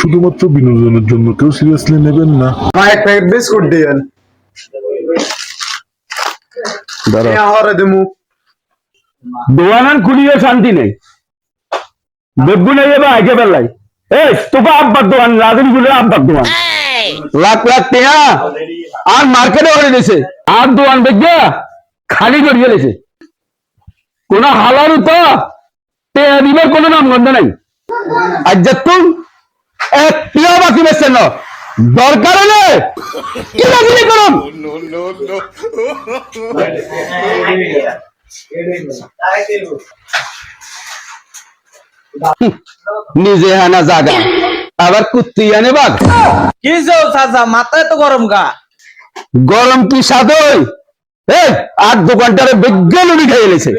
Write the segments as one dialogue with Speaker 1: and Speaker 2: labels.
Speaker 1: শুধুমাত্র বিনোদনের জন্য কেউ সিরিয়াসলি নেবেন না।
Speaker 2: আমার এক প্যাকেট বিস্কুট দিয়েন।
Speaker 1: দাঁড়া
Speaker 2: হরে দিমু।
Speaker 3: দোয়ানান খুলিয়ে শান্তি নেই। বেগুন এই যাবে আইকে পেলাই এই তোকে আব্বার দোকান রাজনী গুলো আব্বার দোকান লাখ লাখ টেয়া। আর মার্কেটে করে দিয়েছে আর দোকান খালি করে ফেলেছে কোন হালারু তো টেয়া দিবার কোনো নাম গন্ধ নাই। আর যে তুই টিয়া বেছে না। দরকার হলে কি লাগলে করুন। নিজে হানা জাগা। আবার কুত্তি আনে বাঘ।
Speaker 4: কি চাচা? মাথায় তো গরম গা।
Speaker 3: গরম কি সাদই এই আর দোকানটারে বিজ্ঞান উনি খাই এলেছে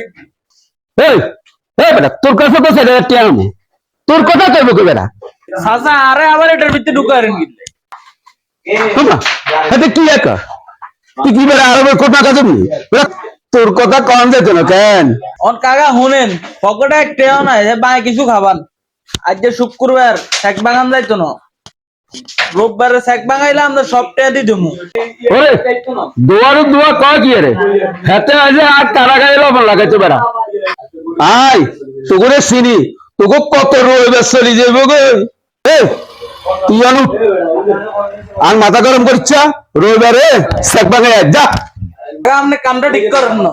Speaker 3: এই এই বেটা তোর কাছে তো সেটা টিয়াম তোর কথা কইব বেটা?
Speaker 4: চাচা আরে আবার এটার ভিতরে ঢুকারেন
Speaker 3: এটা কি একা? তুই কি বেটা আরবের কথা কাছে তোর কথা কম যেত না কেন?
Speaker 4: অন কাকা শুনেন পকেটে একটাও নাই যে বাই কিছু খাবান। আজ যে শুক্রবার শেখ বাগান যাইতো না। রোববারে শেখ বাঙাইলে আমরা সব টেয়া দি দেবো।
Speaker 3: ওরে দোয়ারু দোয়া কয় কি রে? হাতে আছে আর তারা গায়ে লবণ লাগাইতে বেড়া আয় তোকে চিনি। তোকে কত রইবে চলি যাইব গো। তুই জানু আর মাথা গরম করছা রবিবারে শেখ বাঙাই যা।
Speaker 4: আপনি কামটা ঠিক করেন না।